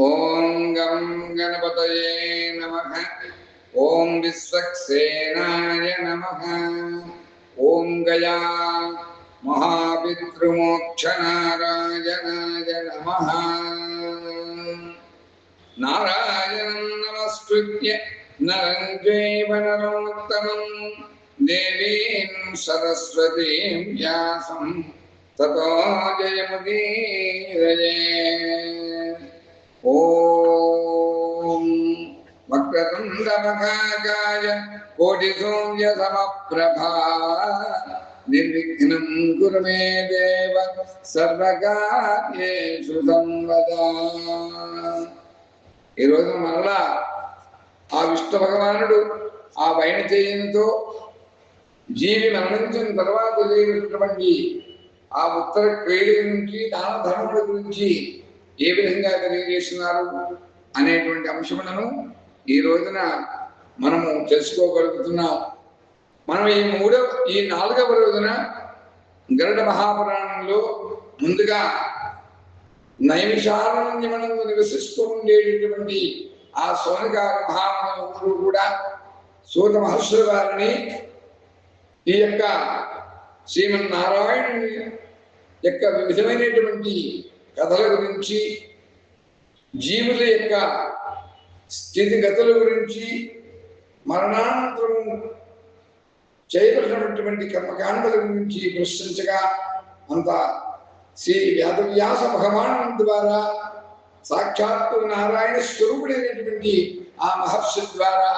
ॐ गं गणपतये नमः। ॐ विश्वक्सेनाय नमः। ॐ गया महापितृमोक्षनारायणाय नमः। नारायणं नमस्कृत्य नरं चैव नरोत्तमं। देवीं सरस्वतीं व्यासं। ततो जयमुदीरये। ఓం వక్రతుండమఖాకాయ కోటిసూర్య సమప్రభా నిర్విఘ్నం కురు మే దేవ సర్వకార్యేషు సంవదా ఈరోజు మరలా ఆ విష్ణు భగవానుడు ఆ వైన చేయంతో జీవి మరణించిన తర్వాత జరిగినటువంటి ఆ ఉత్తర క్రీడ గురించి దాన ధర్మముల గురించి ఏ విధంగా తెలియజేస్తున్నారు అనేటువంటి అంశములను ఈ రోజున మనము తెలుసుకోగలుగుతున్నాం. మనం ఈ మూడవ ఈ నాలుగవ రోజున గరుడ మహాపురాణంలో ముందుగా నైమిషారణ్యమనందు నివసిస్తూ ఉండేటటువంటి ఆ సోనగారి మహామునులు కూడా సూత మహర్షుల వారిని ఈ యొక్క శ్రీమన్నారాయణుని యొక్క వివిధమైనటువంటి కథల గురించి జీవుల యొక్క స్థితిగతుల గురించి మరణానంతరం చేయబడినటువంటి కర్మకాండల గురించి ప్రశ్నించగా అంత శ్రీ వేదవ్యాస భగవాను ద్వారా సాక్షాత్తు నారాయణ స్వరూపుడైనటువంటి ఆ మహర్షి ద్వారా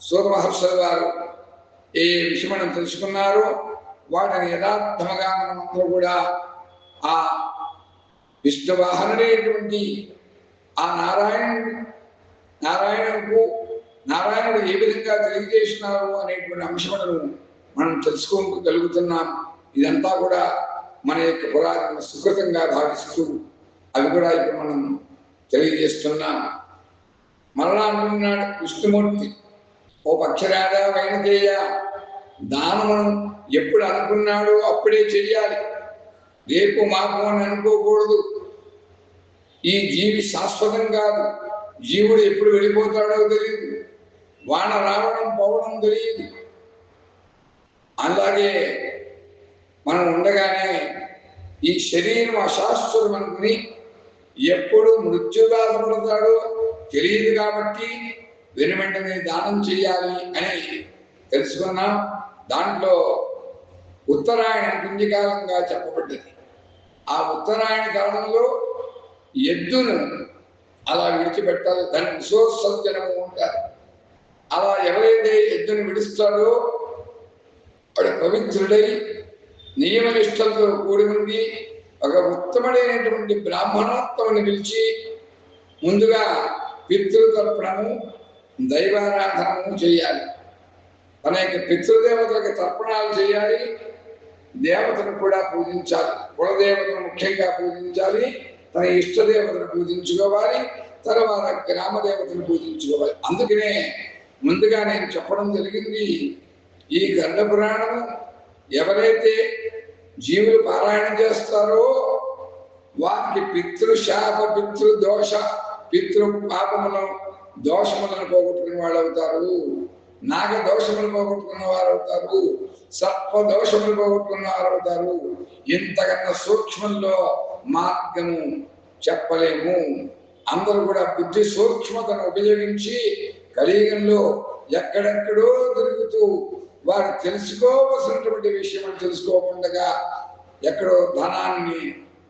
సూర మహర్షుల వారు ఏ విషయం మనం తెలుసుకున్నారో వాటిని యథార్థముగా మనమందరూ కూడా ఆ విష్ణువాహనుడైనటువంటి ఆ నారాయణుడు నారాయణకు నారాయణుడు ఏ విధంగా తెలియజేస్తున్నారు అనేటువంటి అంశములను మనం తెలుసుకోగలుగుతున్నాం ఇదంతా కూడా మన యొక్క పురాతన సుకృతంగా భావిస్తూ అవి కూడా ఇప్పుడు మనం తెలియజేస్తున్నాం. మరలా అంటున్నాడు విష్ణుమూర్తి ఓ పక్షరాజా వైనజేయ దానమును ఎప్పుడు అనుకున్నాడో అప్పుడే చెయ్యాలి. రేపు మాకు అని అనుకోకూడదు. ఈ జీవి శాశ్వతం కాదు. జీవుడు ఎప్పుడు వెళ్ళిపోతాడో తెలియదు. వాన రావడం పోవడం తెలియదు. అలాగే మనం ఉండగానే ఈ శరీరం అశాశ్వతం అనుకుని ఎప్పుడు మృత్యుబాధపడతాడో తెలియదు కాబట్టి వెను వెంటనే దానం చేయాలి అని తెలుసుకున్నాం. దాంట్లో ఉత్తరాయణ పుణ్యకాలంగా చెప్పబడ్డది. ఆ ఉత్తరాయణ కాలంలో ఎద్దును అలా విడిచిపెట్టాలి. దానికి విశ్వసర్జనము ఉంటారు అలా ఎవరైతే ఎద్దును విడుస్తాడో వాడు పవిత్రుడై నియమనిష్టలతో కూడి ఉండి ఒక ఉత్తముడైనటువంటి బ్రాహ్మణోత్తముని పిలిచి ముందుగా పితృతర్పణము దైవారాధనము చేయాలి. తన యొక్క పితృదేవతలకు తర్పణాలు చేయాలి. దేవతను కూడా పూజించాలి. కులదేవతను ముఖ్యంగా పూజించాలి. తన ఇష్టదేవతను పూజించుకోవాలి తర్వాత గ్రామ దేవతను పూజించుకోవాలి. అందుకనే ముందుగా నేను చెప్పడం జరిగింది ఈ గండ పురాణము ఎవరైతే జీవులు పారాయణ చేస్తారో వారికి పితృశాప పితృ దోష పితృ పాపములను దోషములను పోగొట్టుకునే వాళ్ళు అవుతారు నాగ దోషములు పోగొట్టుకున్న వారు అవుతారు సర్ప దోషములు పోగొట్టుకున్న అవుతారు ఇంతకన్నా సూక్ష్మంలో మార్గము చెప్పలేము. అందరూ కూడా బుద్ధి సూక్ష్మతను ఉపయోగించి కలియుగంలో ఎక్కడెక్కడో తిరుగుతూ వారు తెలుసుకోవలసినటువంటి విషయం తెలుసుకోకుండా ఎక్కడో ధనాన్ని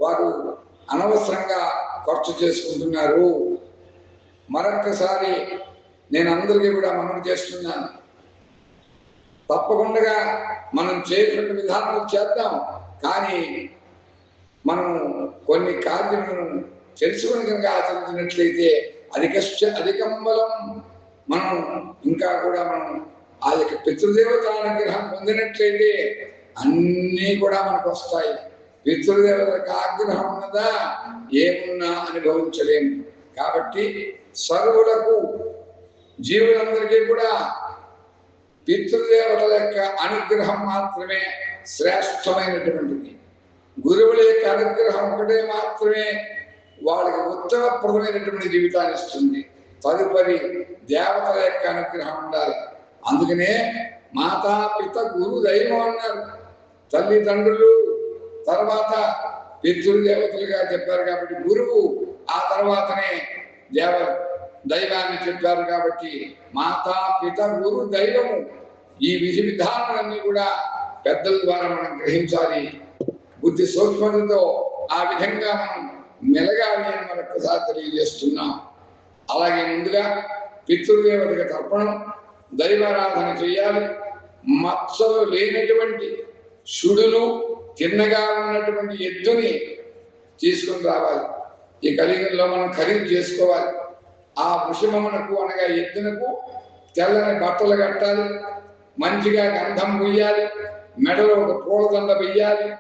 వారు అనవసరంగా ఖర్చు చేసుకుంటున్నారు. మరొక్కసారి నేను అందరికీ కూడా మనం చేస్తున్నాను. తప్పకుండా మనం చేసినట్టు విధానం చేద్దాం. కానీ మనం కొన్ని కార్యములను తెలుసుకుని కనుక ఆచరించినట్లయితే అధిక అధికం బలం మనం ఇంకా కూడా మనం ఆ యొక్క పితృదేవతల అనుగ్రహం పొందినట్లయితే అన్నీ కూడా మనకు వస్తాయి. పితృదేవతలకు ఆగ్రహం ఉన్నదా ఏమున్నా అనుభవించలేము. కాబట్టి సర్వులకు జీవులందరికీ కూడా పితృదేవతల యొక్క అనుగ్రహం మాత్రమే శ్రేష్టమైనటువంటిది. గురువుల యొక్క అనుగ్రహం ఒకటే మాత్రమే వాళ్ళకి ఉత్తమప్రదమైనటువంటి జీవితాన్ని ఇస్తుంది. తదుపరి దేవతల యొక్క అనుగ్రహం ఉండాలి. అందుకనే మాతా పిత గురు దైవం అన్నారు. తల్లిదండ్రులు తర్వాత పితృదేవతలుగా చెప్పారు కాబట్టి గురువు ఆ తర్వాతనే దేవ దైవాన్ని చెప్పారు కాబట్టి మాతా పిత గురు దైవము. ఈ విధి విధానాలన్నీ కూడా పెద్దల ద్వారా మనం గ్రహించాలి. బుద్ధి సూక్ష్మతతో ఆ విధంగా మనం మెలగాలి అని మరొకసారి తెలియజేస్తున్నాం. అలాగే ముందుగా పితృదేవతకి తర్పణం దైవారాధన చేయాలి. మత్సలు లేనటువంటి శుడులు తిన్నగా ఉన్నటువంటి ఎద్దుని తీసుకుని రావాలి. ఈ కలియుగంలో మనం ఖరీదు చేసుకోవాలి. ఆ వృషభమునకు అనగా ఎద్దునకు తెల్లని బట్టలు కట్టాలి మంచిగా గంధం పొయ్యాలి మెడలో ఒక పూలదండ వెయ్యాలి.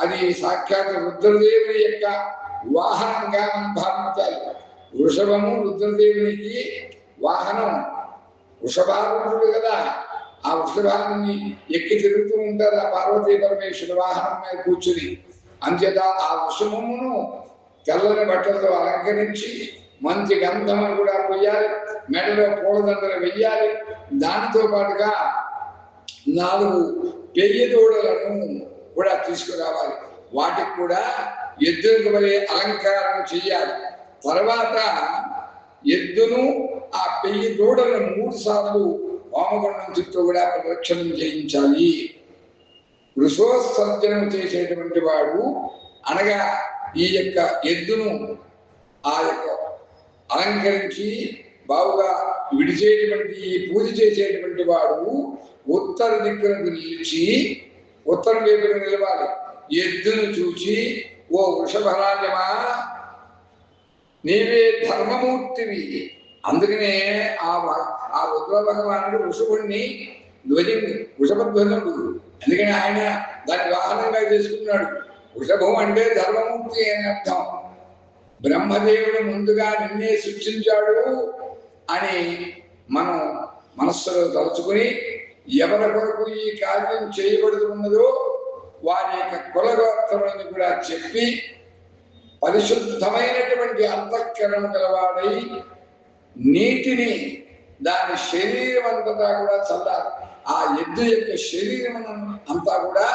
అది సాక్షాత్ రుద్రదేవుని యొక్క వాహనంగా మనం భావించాలి. వృషభము రుద్రదేవునికి వాహనం. వృషభారుడు కదా ఆ వృషభాన్ని ఎక్కి తిరుగుతూ ఉంటారు ఆ పార్వతీ పరమేశ్వర వాహనం మీద కూర్చుని. అంచేత ఆ వృషభమును తెల్లని బట్టలతో అలంకరించి మంచి గంధమును కూడా కొయ్యాలి మెడలో పూలదండలు వెయ్యాలి. దానితో పాటుగా నాలుగు పెయ్యి దూడలను కూడా తీసుకురావాలి. వాటికి కూడా ఎద్దులకు వలె అలంకారం చేయాలి తర్వాత ఎద్దును ఆ పెయ్యి దూడలను మూడు సార్లు వామగుండం చుట్టూ కూడా ప్రదక్షిణం చేయించాలి. వృషోత్సర్జనం చేసేటువంటి వాడు అనగా ఈ యొక్క ఎద్దును ఆ యొక్క అలంకరించి బావుగా విడిచేటువంటి ఈ పూజ చేసేటువంటి వాడు ఉత్తర దిక్కునకు నిలిచి ఉత్తరం వైపున నిలవాలి. ఎద్దును చూచి ఓ వృషభరాజమా నీవే ధర్మమూర్తివి. అందుకనే ఆ ఆ రుద్ర భగవానుడు వృషభుణ్ణి ధ్వజం వృషభధ్వజుడు అందుకని ఆయన దాన్ని వాహనంగా చేసుకున్నాడు. వృషభం అంటే ధర్మమూర్తి అని అర్థం. బ్రహ్మదేవుడు ముందుగా నిన్నే సృష్టించాడు అని మనం మనస్సులో తలుచుకుని ఎవరి కొరకు ఈ కార్యం చేయబడుతున్నదో వారి యొక్క కులగోత్రములను కూడా చెప్పి పరిశుద్ధమైనటువంటి అంతఃకరణ గలవాడై నీటిని దాని శరీరం అంతటా కూడా చల్లాలి. ఆ ఎద్దు యొక్క శరీరం అంతా కూడా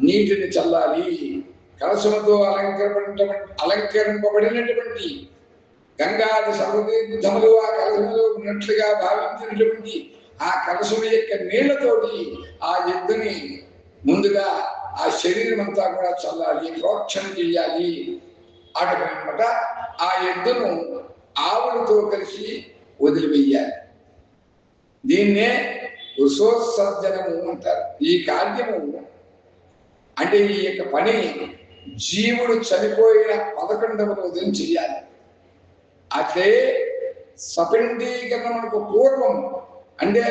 నీటిని చల్లాలి. కలశముతో అలంకరింపబడిన అలంకరింపబడినటువంటి గంగాది సర్వతీర్థములు ఆ కలశములో ఉన్నట్లుగా భావించినటువంటి ఆ కలశము యొక్క నీళ్ళతోటి ఆ ఎద్దుని ముందుగా ఆ శరీరం అంతా కూడా చల్లాలి ప్రోక్షణ చేయాలి. అటుపైనమాట ఆ ఎద్దును ఆవులతో కలిసి వదిలివేయాలి. దీన్నే ఉసోత్సర్జనము అంటారు. ఈ కార్యము అంటే ఈ యొక్క పని జీవుడు చనిపోయిన పదకొండవ రోజున చేయాలి అట్లే సపిండీకరణకు పూర్వం అంటే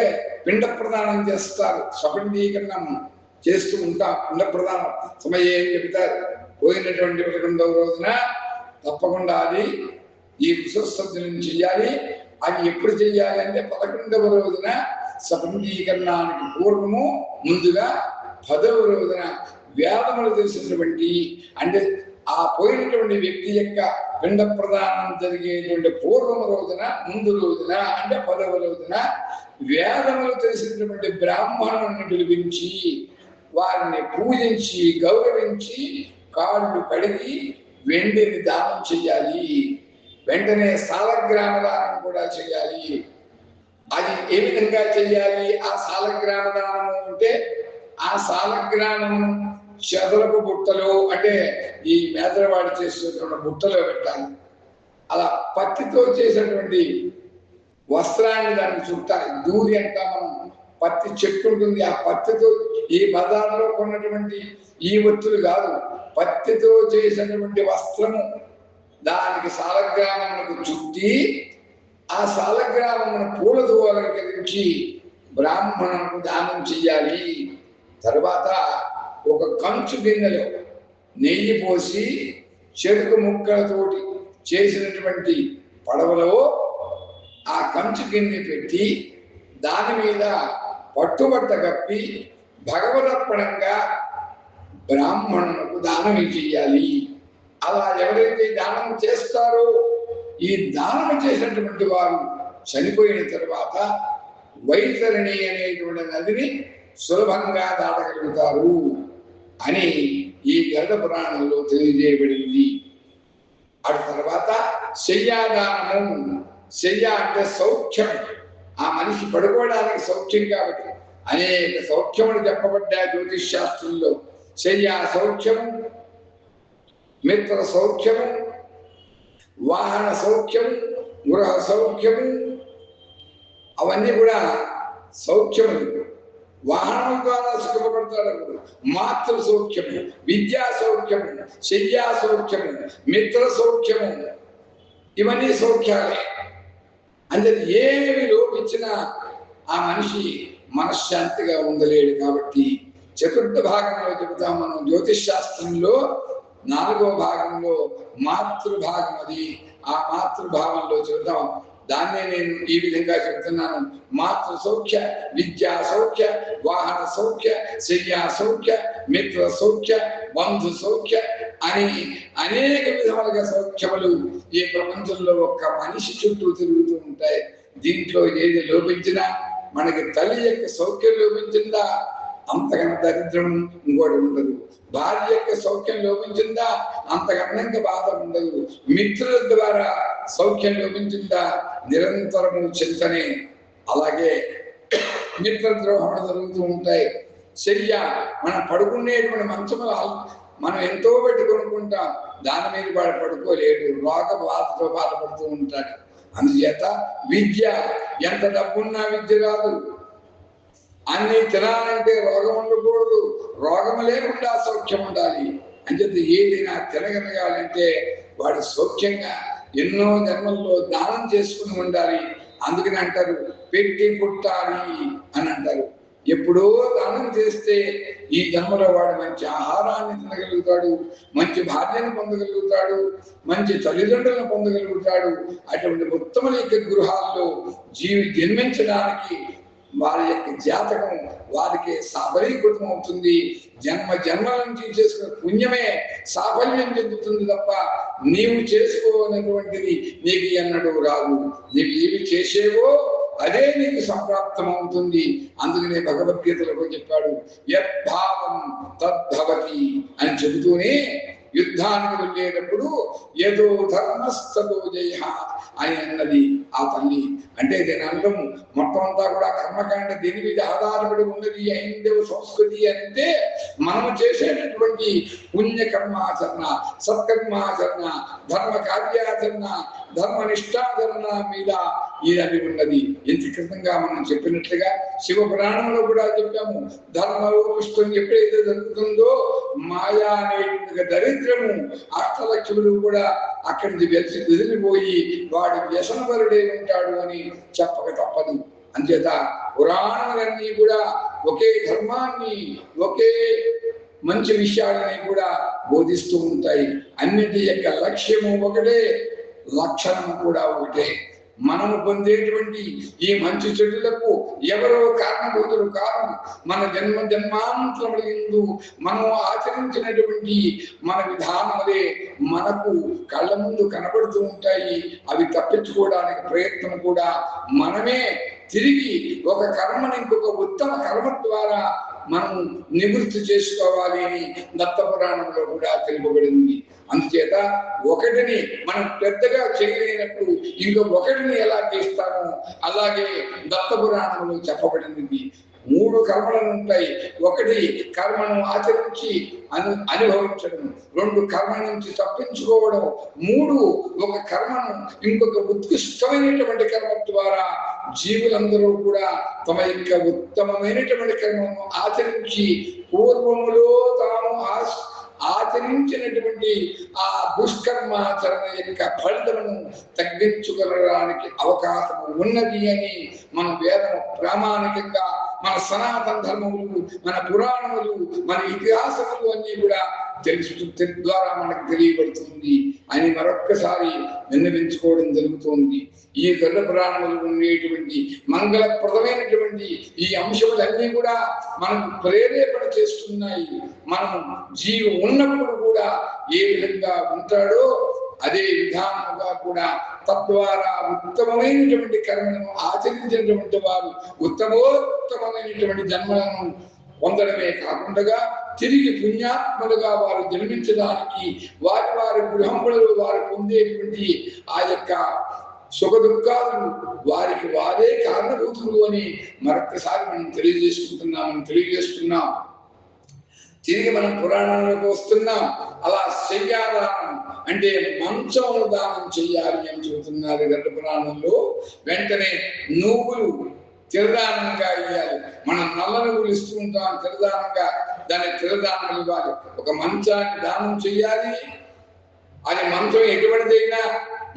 పిండ ప్రదానం చేస్తారు. సపిండీకరణం చేస్తూ ఉంటా పిండ ప్రదానం సమయం ఏం చెబుతారు. పోయినటువంటి పదకొండవ రోజున తప్పకుండా అది ఈ విశ్వసర్జనం చేయాలి అది ఎప్పుడు చేయాలి అంటే పదకొండవ రోజున సపండీకరణానికి పూర్వము ముందుగా పదవ రోజున వేదములు తెలిసినటువంటి అంటే ఆ పోయినటువంటి వ్యక్తి యొక్క పిండ ప్రదానం జరిగేటువంటి పూర్వము రోజున ముందు రోజున అంటే పదవ రోజున వేదములు తెలిసినటువంటి బ్రాహ్మణుని పిలిపించి వారిని పూజించి గౌరవించి కాళ్ళు కడిగి వెండిని దానం చేయాలి. వెంటనే సాలగ్రామ దానం కూడా చేయాలి. అది ఏ విధంగా చేయాలి? ఆ సాలగ్రామ దానము అంటే ఆ సాలగ్రామము చెదలకు బుట్టలు అంటే ఈ మేదరవాడి చేసినటువంటి బుట్టలో పెట్టాలి. అలా పత్తితో చేసినటువంటి వస్త్రాన్ని దాన్ని చుట్టాలి. దూరి అంటా మనం పత్తి చెట్టు ఉంటుంది. ఆ పత్తితో ఈ బజార్లో కొన్నటువంటి ఈ ఒత్తులు కాదు. పత్తితో చేసినటువంటి వస్త్రము దానికి సాలగ్రామములకు చుట్టి ఆ సాలగ్రామమును పూల అలంకరించి బ్రాహ్మణులకు దానం చెయ్యాలి. తర్వాత ఒక కంచు గిన్నెలో నెయ్యి పోసి చెరుకు ముక్కలతోటి చేసినటువంటి పడవలో ఆ కంచు గిన్నె పెట్టి దాని మీద పట్టుబట్ట కప్పి భగవదర్పణంగా బ్రాహ్మణులకు దానం చేయాలి అలా ఎవరైతే దానం చేస్తారో ఈ దానం చేసినటువంటి వారు చనిపోయిన తర్వాత వైతరిణి అనేటువంటి నదిని సులభంగా దాటగలుగుతారు. అని ఈ గరుడ పురాణంలో తెలియజేయబడింది. అటు తర్వాత శయ్యాదానము శయ్య అంటే సౌఖ్యం. ఆ మనిషి పడుకోవడానికి సౌఖ్యం కాబట్టి అనేక సౌఖ్యములు చెప్పబడ్డా జ్యోతిష్ శాస్త్రంలో శయ్య సౌఖ్యము మిత్ర సౌఖ్యము వాహన సౌఖ్యము గృహ సౌఖ్యము అవన్నీ కూడా సౌఖ్యములు. వాహనం ద్వారా సుఖపడతాడు మాతృ సౌఖ్యము విద్యా సౌఖ్యము శయ్యా సౌఖ్యము మిత్ర సౌఖ్యము. ఇవన్నీ సౌఖ్యాలే. అంటే ఏమి లోపించినా ఆ మనిషి మనశ్శాంతిగా ఉండలేడు కాబట్టి చతుర్థ భాగంలో చెబుతాం మనం జ్యోతిష్ శాస్త్రంలో నాలుగో భాగంలో మాతృభాగం అది. ఆ మాతృభావంలో చెబుతాం దాన్నే నేను ఈ విధంగా చెప్తున్నాను. మాతృ సౌఖ్య విద్యా సౌఖ్య వాహన సౌఖ్య శయ్యా సౌఖ్య మిత్ర సౌఖ్య బంధు సౌఖ్య అని అనేక విధాలుగా సౌఖ్యములు ఈ ప్రపంచంలో ఒక్క మనిషి చుట్టూ తిరుగుతూ ఉంటాయి. దీంట్లో ఏది లోపించినా మనకి తల్లి యొక్క సౌఖ్యం లోపించిందా? అంతకన్నా దరిద్రం ఇంకోటి ఉండదు. భార్య యొక్క సౌఖ్యం లోపించిందా? అంతకన్నా ఇంకా బాధ ఉండదు. మిత్రుల ద్వారా సౌఖ్యం లోపించిందా? నిరంతరము చింతనే. అలాగే మిత్ర ద్రోహణ జరుగుతూ ఉంటాయి. శయ్య మనం పడుకునేటువంటి మంచము మనం ఎంతో పెట్టి కొనుక్కుంటాం. దాని మీద వాడు పడుకోలేడు. రోగ బాధతో బాధపడుతూ ఉంటాడు. అందుచేత విద్య ఎంత డబ్బున్నా విద్య రాదు. అన్ని తినాలంటే రోగం ఉండకూడదు. రోగం లేకుండా సౌఖ్యం ఉండాలి. అంచేత ఏదైనా తినగలగాలంటే వాడు సౌఖ్యంగా ఎన్నో జన్మల్లో దానం చేసుకుని ఉండాలి. అందుకని అంటారు పెట్టి పుట్టాలి అని అంటారు. ఎప్పుడో దానం చేస్తే ఈ జన్మలో వాడు మంచి ఆహారాన్ని తినగలుగుతాడు మంచి భార్యను పొందగలుగుతాడు మంచి తల్లిదండ్రులను పొందగలుగుతాడు. అటువంటి ఉత్తమ యొక్క గృహాల్లో జీవి జన్మించడానికి వారి యొక్క జాతకం వారికి సాఫలీకృతం అవుతుంది. జన్మ జన్మల నుంచి చేసుకున్న పుణ్యమే సాఫల్యం చెందుతుంది తప్ప నీవు చేసుకోనటువంటిది నీకు ఎన్నడూ రాదు. నీవు ఏమి చేసేవో అదే నీకు సంప్రాప్తం అవుతుంది అందుకనే భగవద్గీతలో చెప్పాడు యద్భావం తద్భవతి అని చెబుతూనే యుద్ధానికి వెళ్ళేటప్పుడు ఏదో ధర్మస్థలో జయ అని అన్నది ఆ తల్లి. అంటే దీని అర్థం మొత్తం అంతా కూడా కర్మకాండ దీని మీద ఆధారపడి ఉన్నది హైందవ సంస్కృతి అంటే మనము చేసేటటువంటి పుణ్యకర్మాచరణ సత్కర్మాచరణ ధర్మ కార్యాచరణ ధర్మ మీద మీద ఇది ఉన్నది. ఇంత క్రితంగా మనం చెప్పినట్లుగా శివ పురాణంలో కూడా చెప్పాము. ధర్మ పుష్పం ఎప్పుడైతే జరుగుతుందో మాయా అనేటువంటి దరిద్రము అష్టలక్ష్ములు కూడా అక్కడికి వెలిసి వెదిలిపోయి వాడి వ్యసనపరుడే ఉంటాడు అని చెప్పక తప్పదు. అంచేత పురాణాలన్నీ కూడా ఒకే ధర్మాన్ని ఒకే మంచి విషయాలని కూడా బోధిస్తూ ఉంటాయి. అన్నిటి యొక్క లక్ష్యము ఒకటే. లక్షణము కూడా ఒకటే. మనము పొందేటువంటి ఈ మంచి చెడులకు ఎవరో కారణభూతులు కాదు మన జన్మ జన్మాంతరముల ఎందు మనం ఆచరించినటువంటి మన విధానములే మనకు కళ్ళ ముందు కనబడుతూ ఉంటాయి. అవి తప్పించుకోవడానికి ప్రయత్నం కూడా మనమే తిరిగి ఒక కర్మని ఇంకొక ఉత్తమ కర్మ ద్వారా మనం నివృత్తి చేసుకోవాలి అని దత్త పురాణంలో కూడా తెలుపబడింది. అందుచేత ఒకటిని మనం పెద్దగా చేయలేనప్పుడు ఇంకొకటిని ఎలా తీస్తామో? అలాగే దత్తపురాణంలో చెప్పబడింది. మూడు కర్మలు ఉంటాయి. ఒకటి కర్మను ఆచరించి అను అనుభవించడం రెండు కర్మ నుంచి తప్పించుకోవడం మూడు ఒక కర్మను ఇంకొక ఉత్కృష్టమైనటువంటి కర్మ ద్వారా జీవులందరూ కూడా తమ యొక్క ఉత్తమమైనటువంటి కర్మను ఆచరించి పూర్వములో తాము ఆచరించినటువంటి ఆ దుష్కర్మాచరణ యొక్క ఫలితమును తగ్గించుకోవడానికి అవకాశం ఉన్నది అని మన వేదము ప్రామాణికంగా మన సనాతన ధర్మములు మన పురాణములు మన ఇతిహాసములు అన్ని కూడా తెలుసు ద్వారా మనకు తెలియబడుతుంది అని మరొక్కసారి విన్నవించుకోవడం జరుగుతోంది. ఈ గరుడ పురాణములు ఉండేటువంటి మంగళప్రదమైనటువంటి ఈ అంశములన్నీ కూడా మనకు ప్రేరేపణ చేస్తున్నాయి. మనం జీవి ఉన్నప్పుడు కూడా ఏ విధంగా ఉంటాడో అదే విధానముగా కూడా తద్వారా ఉత్తమమైనటువంటి కర్మలను ఆచరించినటువంటి వారు ఉత్తమోత్తమైనటువంటి జన్మలను పొందడమే కాకుండా తిరిగి పుణ్యాత్మలుగా వారు జన్మించడానికి వారి వారి గృహములలో వారు పొందేటువంటి ఆ యొక్క సుఖ దుఃఖాలను వారికి వారే కారణభూతులు అని మరొకసారి మనం తెలియజేసుకుంటున్నామని తెలియజేస్తున్నాం. తిరిగి మనం పురాణంలోకి వస్తున్నాం. అలా శయ్యాదానం అంటే మంచమును దానం చెయ్యాలి అని చెబుతున్నారు గరుడ పురాణంలో. వెంటనే నువ్వులు తిరదానంగా ఇవ్వాలి మనం నల్ల నువ్వులు ఇస్తూ ఉంటాం తిరదానంగా దాన్ని తిరదానం ఇవ్వాలి ఒక మంచాన్ని దానం చెయ్యాలి. అది మంచం ఎటువంటిదైనా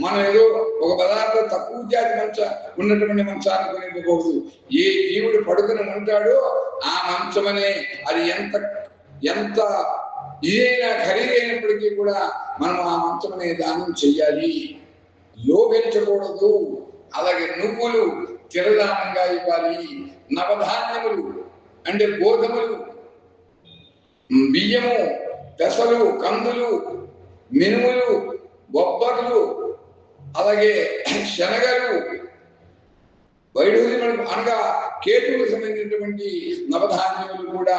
మనం ఏదో ఒక పదార్థం తక్కువ జాతి మంచ ఉన్నటువంటి మంచాన్ని కొనివ్వకూడదు. ఏ జీవుడు పడుకుని ఉంటాడో ఆ మంచమనే. అది ఎంత ఎంత ఏదైనా ఖరీదైనప్పటికీ కూడా మనం ఆ మంచమనే దానం చెయ్యాలి. యోగించకూడదు. అలాగే నువ్వులు తిరదానంగా ఇవ్వాలి. నవధాన్యములు అంటే గోధుమలు బియ్యము పెసలు కందులు మినుములు బొబ్బర్లు అలాగే శనగలు వైడూర్యములు అనగా కేతువులకు సంబంధించినటువంటి నవధాన్యములు కూడా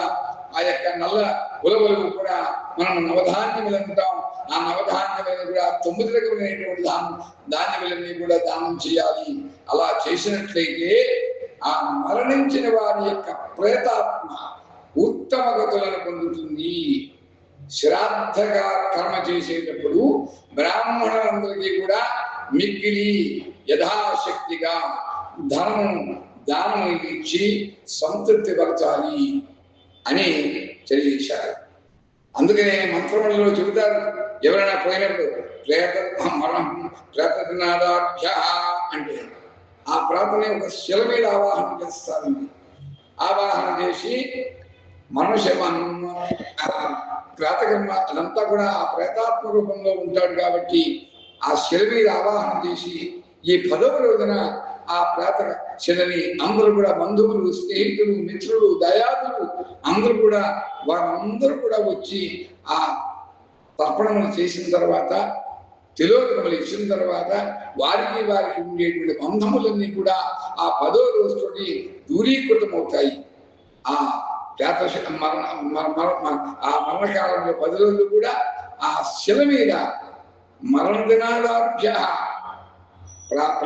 ఆ యొక్క నల్ల ఉలవలు కూడా మనం నవధాన్యములు అంటాం ఆ నవధాన్యములను కూడా తొమ్మిది రకమైనటువంటి దానం ధాన్యములన్నీ కూడా దానం చేయాలి. అలా చేసినట్లయితే ఆ మరణించిన వారి యొక్క ప్రేతాత్మ ఉత్తమ గతులను పొందుతుంది. శ్రాద్ధగా కర్మ చేసేటప్పుడు బ్రాహ్మణులందరికీ కూడా మిక్కిలి యథాశక్తిగా ధనము దానము ఇచ్చి సంతృప్తి పరచాలి. అని తెలియజేశారు. అందుకనే మంత్రములలో చెబుతారు ఎవరైనా పోయినప్పుడు ప్రేత మరణం ప్రేతనాదాభ్య అంటే ఆ ప్రార్థన ఒక శిల మీద ఆవాహన చేస్తారు. ఆవాహన చేసి మనుష్య ప్రేతకర్మ అదంతా కూడా ఆ ప్రేతాత్మ రూపంలో ఉంటాడు కాబట్టి ఆ శిల మీద ఆవాహన చేసి ఈ పదవ రోజున ఆ ప్రేత చిన్నవి అందరూ కూడా బంధువులు స్నేహితులు మిత్రులు దయాదులు అందరూ కూడా వారందరూ కూడా వచ్చి ఆ తర్పణములు చేసిన తర్వాత తిలోదకములు ఇచ్చిన తర్వాత వారికి వారికి ఉండేటువంటి బంధములన్నీ కూడా ఆ పదో రోజుతోటి దూరీకృతమవుతాయి. ఆ జాత మరణ మర- ఆ మరణకాలంలో పది రోజులు కూడా ఆ శిల మీద మరణ దినాదాభ్య ప్ర-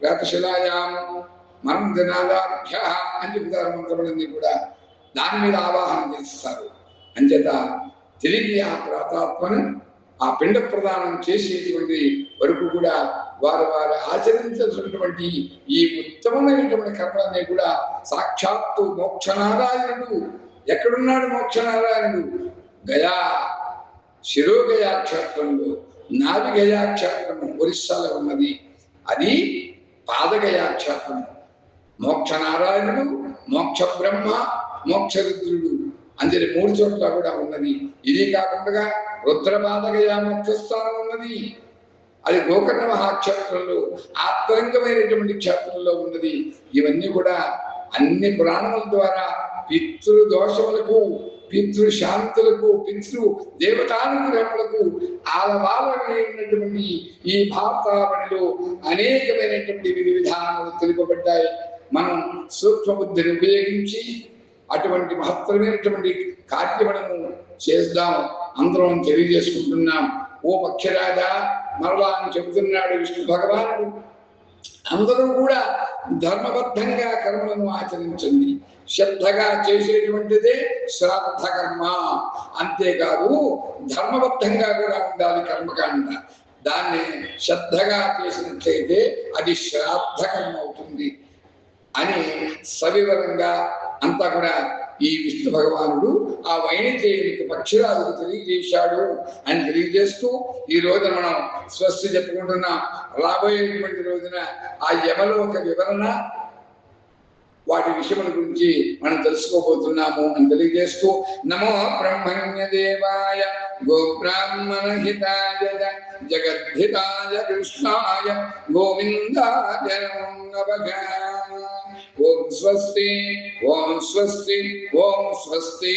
ప్రేతాత్మ ప్రేతశిలాయాం మరణ దినాదాభ్య అని చెబుతారు మంత్రములన్నీ కూడా దాని మీద ఆవాహన చేస్తారు. అంచేత తిరిగి ఆ ప్రేతాత్మను ఆ పిండ ప్రదానం చేసేటువంటి వరకు కూడా వారు వారు ఆచరించాల్సినటువంటి ఈ ఉత్తమమైనటువంటి కర్మలన్నీ కూడా సాక్షాత్తు మోక్షనారాయణుడు. ఎక్కడున్నాడు మోక్షనారాయణుడు? గయా శిరోగయా క్షేత్రంలో నాభి గయా క్షేత్రము ఒరిస్సాలో ఉన్నది. అది పాదగయాఖ్యాతం మోక్ష నారాయణుడు మోక్ష బ్రహ్మ మోక్ష రుద్రుడు అందులో మూడు చోట్ల కూడా ఉన్నది. ఇది కాకుండా రుద్రపాదగయ మోక్ష స్థానం ఉన్నది. అది గోకర్ణ మహాక్షేత్రంలో ఆత్మరంగమైనటువంటి క్షేత్రంలో ఉన్నది. ఇవన్నీ కూడా అన్ని పురాణముల ద్వారా పితృ దోషములకు పితృ శాంతులకు పితృ దేవతానుగ్రహములకు ఆలవాలమైనటువంటి ఈ భారతావళిలో అనేకమైనటువంటి విధి విధానాలు తెలుపబడ్డాయి. మనం సూక్ష్మబుద్ధిని ఉపయోగించి అటువంటి మహత్తరమైనటువంటి కార్యములను చేద్దాం. అందరం తెలియజేసుకుంటున్నాం. ఓ పక్షరాజా మరలా అని చెబుతున్నాడు విష్ణు భగవానుడు. అందరూ కూడా ధర్మబద్ధంగా కర్మలను ఆచరించండి. శ్రద్ధగా చేసేటువంటిదే శ్రాద్ధ కర్మ అంతేకాదు ధర్మబద్ధంగా కూడా ఉండాలి కర్మకాండ. దాన్ని శ్రద్ధగా చేసినట్లయితే అది శ్రాద్ధ కర్మ అవుతుంది అని సవివరంగా అంతా కూడా ఈ విష్ణు భగవానుడు ఆ వైణితేయునికి పక్షిరాజుకు తెలియజేశాడు అని తెలియజేస్తూ ఈ రోజున మనం స్వస్తి చెప్పుకుంటున్న. రాబోయేటువంటి రోజున ఆ యమలోక వివరణ వాటి విషయముల గురించి మనం తెలుసుకోబోతున్నాము అని తెలియజేస్తూ నమో బ్రహ్మణ్య దేవాయ గో బ్రాహ్మణ హితాయ జగద్ధితాయ కృష్ణాయ గోవిందాయ నమః. ఓం స్వస్తి ఓం స్వస్తి ఓం స్వస్తి.